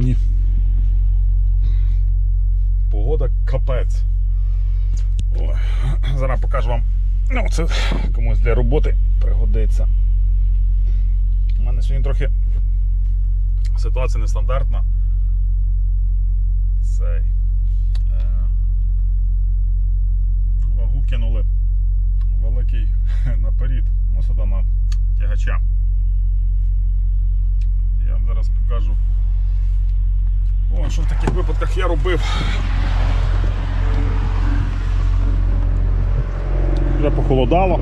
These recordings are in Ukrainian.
стороні. Погода капець. Ой, зараз покажу вам. Ну, це комусь для роботи пригодиться. У мене сьогодні трохи ситуація нестандартна. Цей. Е, вагу кинули великий наперед. Ну, сюди на тягача. Я вам зараз покажу. О, що в таких випадках я робив. Вже похолодало.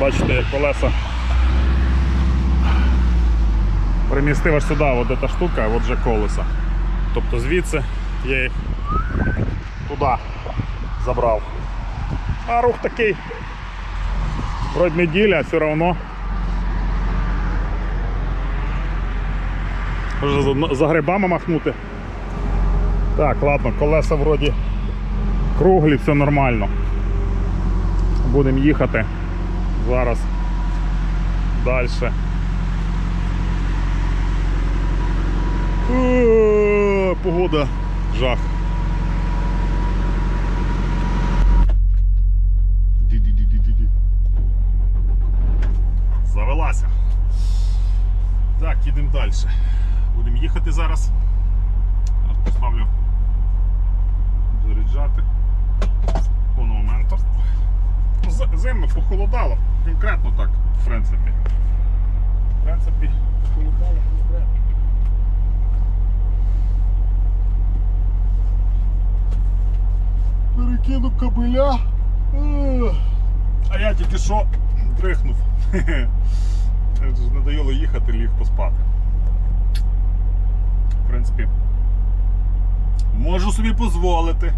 Бачите, як колеса примістив аж сюди, от ця штука, от вже колеса. Тобто звідси я їх туди забрав. А рух такий. Вроді неділя, все одно. Вже за- грибами махнути. Так, ладно, колеса вроді круглі, все нормально. Будемо їхати зараз далі. Погода жах. Так, їдемо далі. Будемо їхати зараз. Поставлю заряджати моменту. Зимно похолодало, конкретно так, в принципі. В принципі, похолодало конкретно. Перекину кабеля. А я тільки що дрихнув. Ж Надоїло їхати, ліг поспати. В принципі, можу собі дозволити.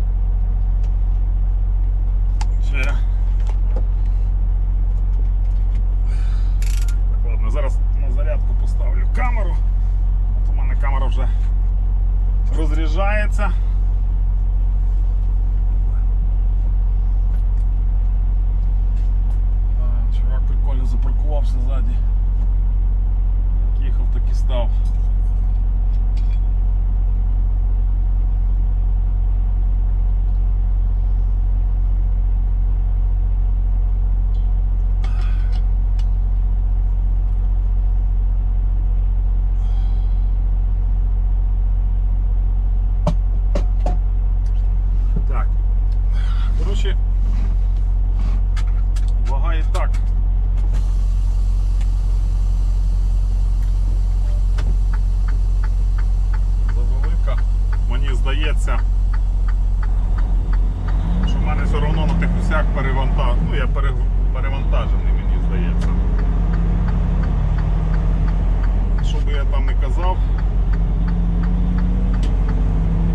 Так, ладно, зараз на зарядку поставлю камеру. От у мене камера вже розряджається. Чувак прикольно запаркувався ззаді. Як їхав, так і став. Так. Коротше, вага і так. Завелика. Мені що в мене все одно на тих усях перевантаж... Ну, я пере... перевантажений, мені здається. Що би я там не казав,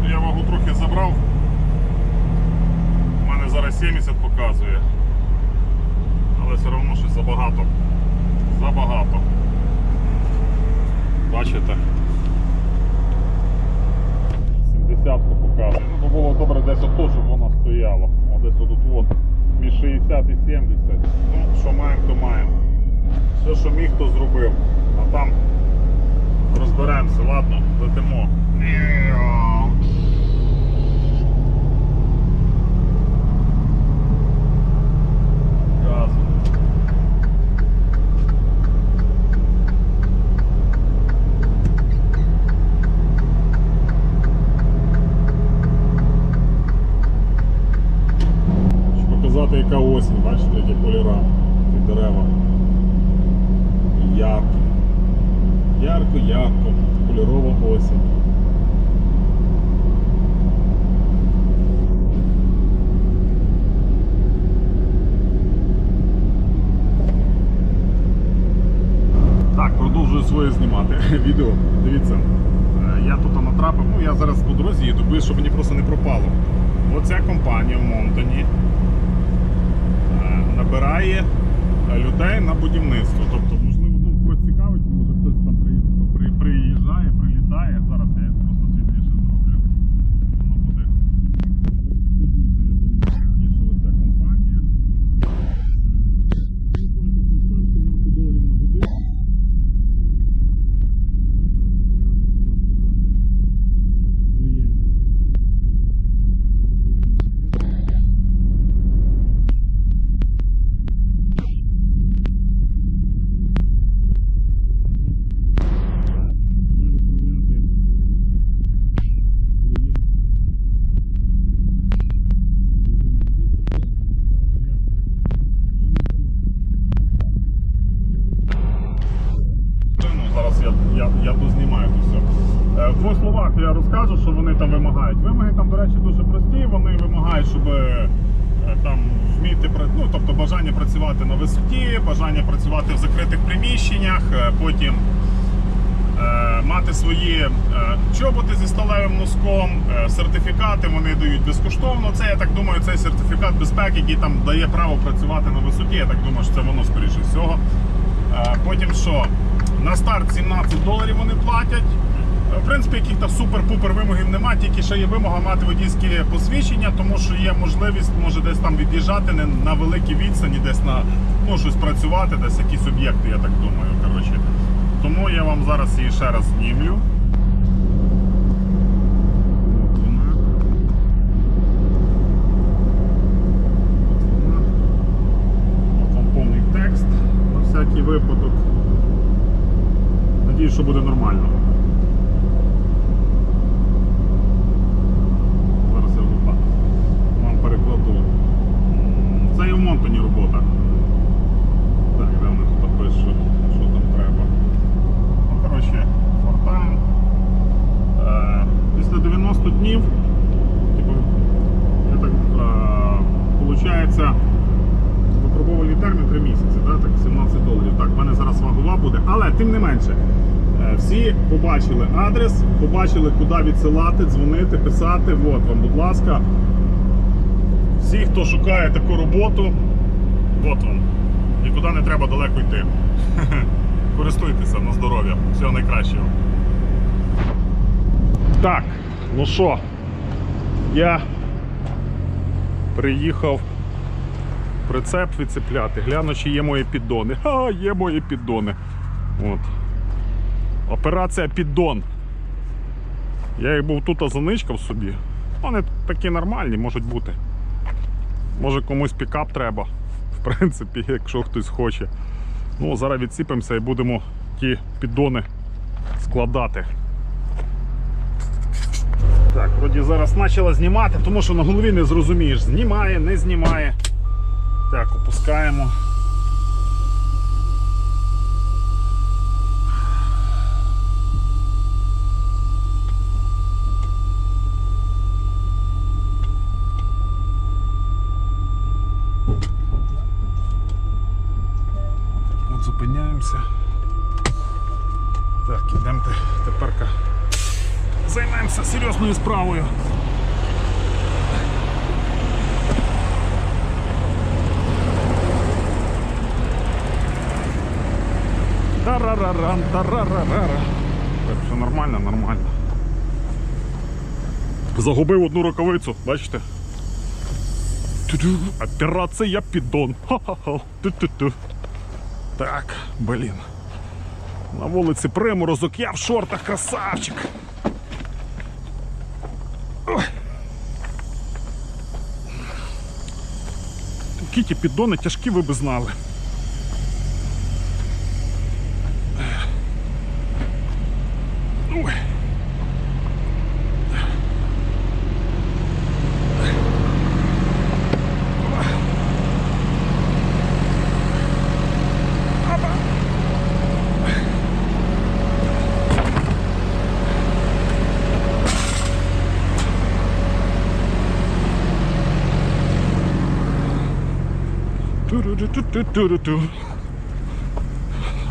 я вагу трохи забрав. У мене зараз 70 показує. Але все одно щось забагато. Забагато. Бачите? 70 показує. Ну, то було добре десь ото, щоб воно стояло. Десь отут от. Між 60 і 70. Ну, що маємо, то маємо. Все, що міг, то зробив. А там розберемося, ладно, летимо. Своє знімати відео. Дивіться, е, я тут натрапив, ну я зараз по дорозі їду, щоб мені просто не пропало. Оця компанія в Монтоні е, набирає людей на будівництво. Тобто, можливо, ну, когось цікавить, може хтось там при- при- приїжджає, прилітає. Зараз я просто світліше зроблю. Воно буде видніше, я думаю. розкажу, що вони там вимагають. Там, до речі, дуже прості. Вони вимагають, щоб е, там вміти ну, тобто бажання працювати на висоті, бажання працювати в закритих приміщеннях, е, потім е, мати свої е, чоботи зі сталевим носком, е, сертифікати вони дають безкоштовно. Це я так думаю, цей сертифікат безпеки, який там дає право працювати на висоті. Я так думаю, що це воно скоріше всього. Е, Потім що? На старт 17 доларів вони платять. Е, В принципі, яких-то супер-пупер вимогів немає, тільки ще є вимога мати водійське посвідчення, тому що є можливість, може десь там від'їжджати на великій відстані, десь на ну, щось працювати, десь якісь об'єкти, я так думаю. Коротше. Тому я вам зараз її ще раз знімлю. Повний текст на всякий випадок. Надіюсь, що буде нормально. Зараз я вам- вам перекладу. М, Це і в Монтоні робота. Так, де вони тут пишуть, що там треба. Ну, коротше, фортайм. Е, Після 90 днів, типу, я так, е, виходить, випробовувальний термін 3 місяці, да? так, 17 доларів. Так, в мене зараз вагова буде, але тим не менше. е, Всі побачили адрес, побачили, куди відсилати, дзвонити, писати. От вам, будь ласка. Всі, хто шукає таку роботу, от вам. Нікуди не треба далеко йти. Користуйтеся на здоров'я. Всього найкращого. Так, ну що, я приїхав прицеп відцепляти. Гляну, чи є мої піддони. Ха, є мої піддони. От. Операція піддон. Я їх був тут заничкав собі. Вони такі нормальні можуть бути. Може комусь пікап треба, в принципі, якщо хтось хоче. Ну, зараз відсипемося і будемо ті піддони складати. Так, вроді зараз почала знімати, тому що на голові не зрозумієш, знімає, не знімає. Так, опускаємо. От зупиняємося. Так, ідемо тепер займаємося серйозною справою. Тарараран, тарарарара. Так, все нормально, нормально. Загубив одну рукавицю, бачите? Операція піддон. Ха-ха-ха. Так, блін. На вулиці приморозок, я в шортах, красавчик. Такі ті піддони тяжкі ви би знали.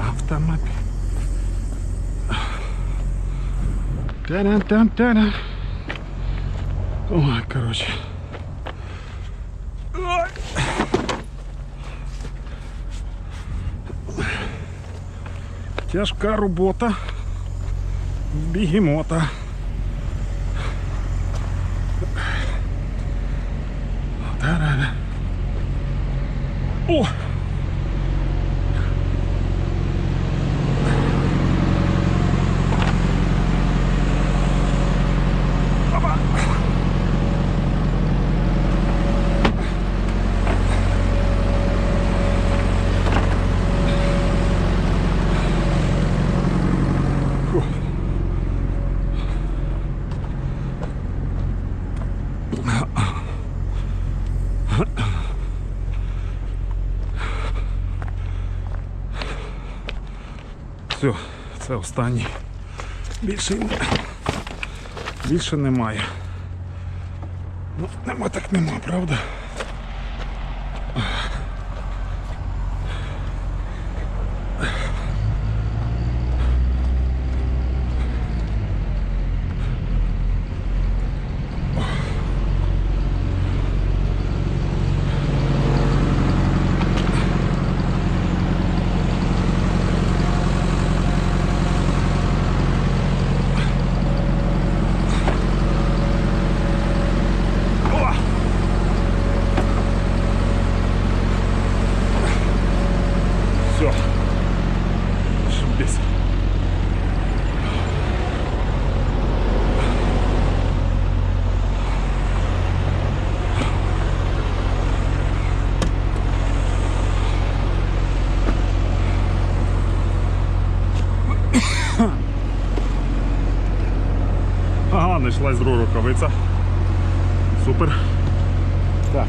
Автомобіль. Та-дам-там-та-дам. Ой, короче. Ой. Тяжка робота. Бігемота. О! Все, це останній. Більше, більше немає. Ну, нема так нема, правда? О! Все. Шибись. Друга рукавиця. Супер. Так.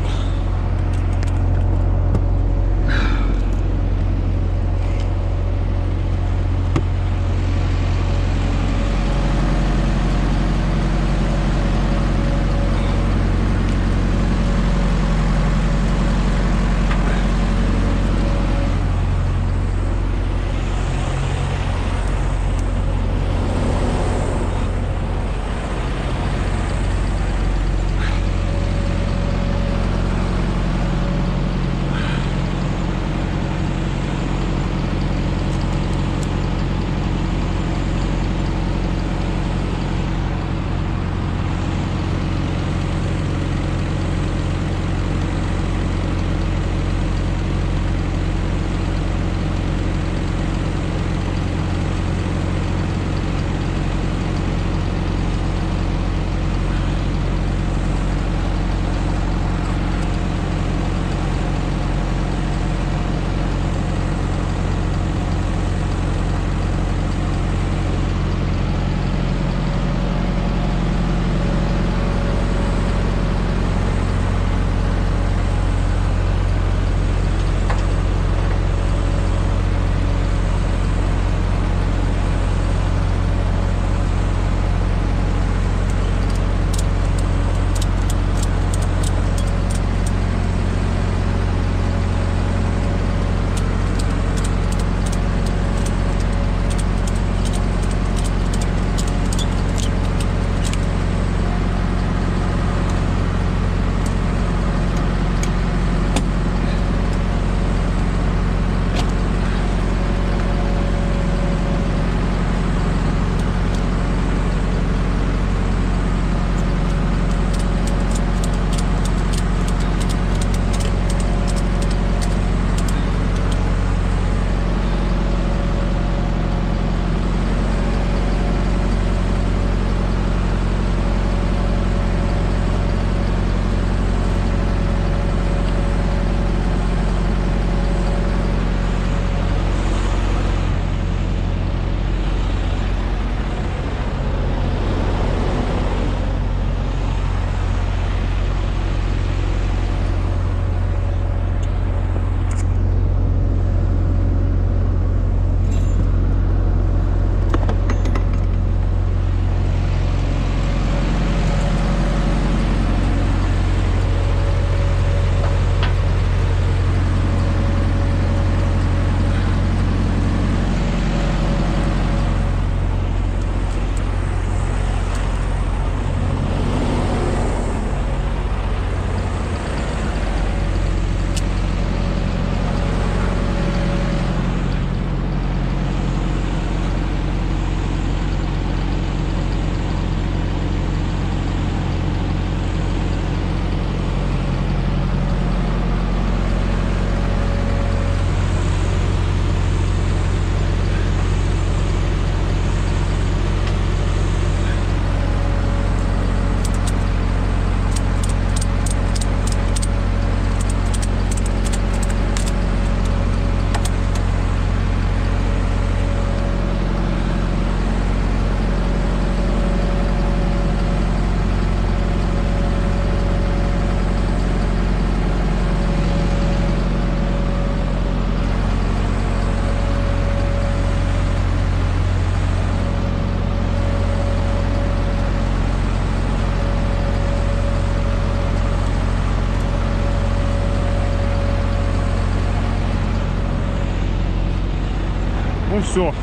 Все.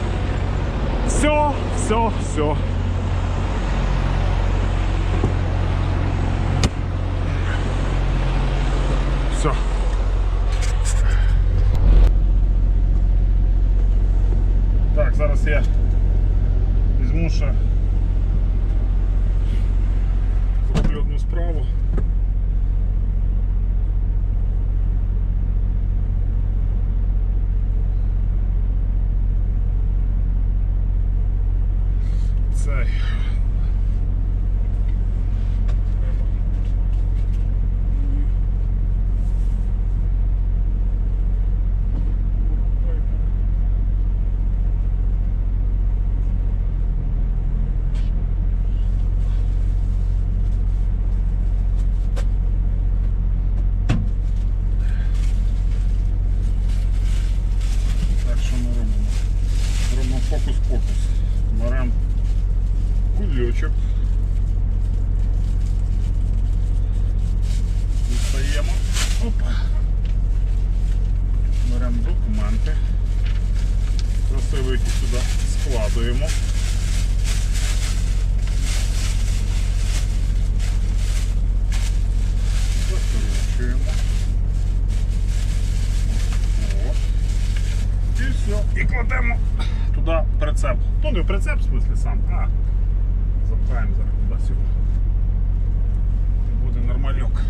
Все, все, все. Все. Так, зараз я візьму ще зроблю одну справу. Прицеп. Ну не прицеп, в смысле сам, а запхаємо зараз туди сюди. Буде нормальок.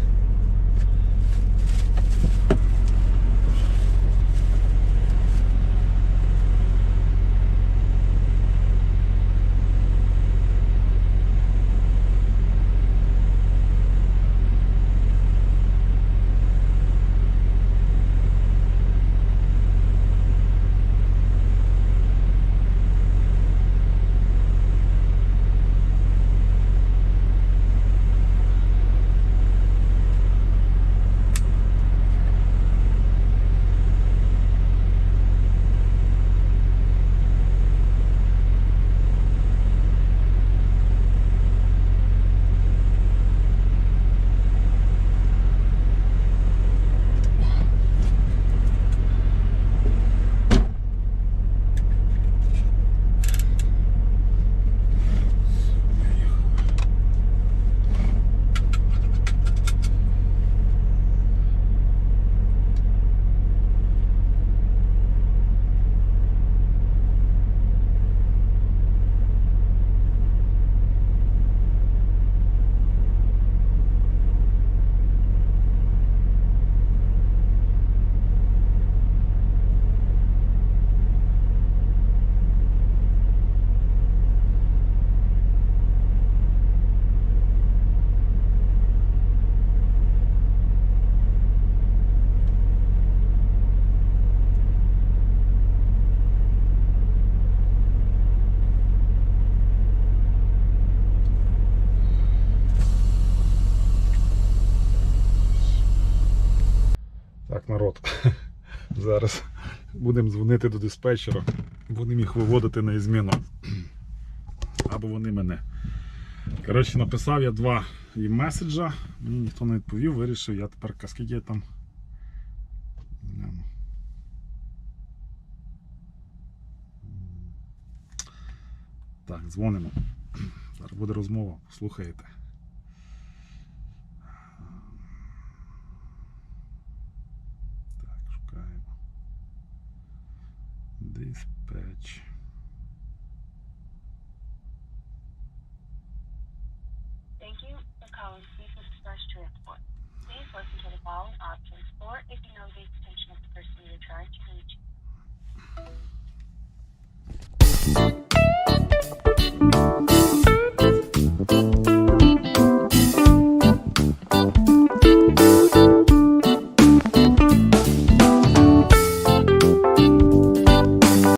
Так, народ. Зараз будемо дзвонити до диспетчера. Будемо їх виводити на зміну. Або вони мене. Коротше, написав я два їм меседжа. Мені ніхто не відповів, вирішив, я тепер скільки я там. Так, дзвонимо. Зараз буде розмова, слухаєте. this patch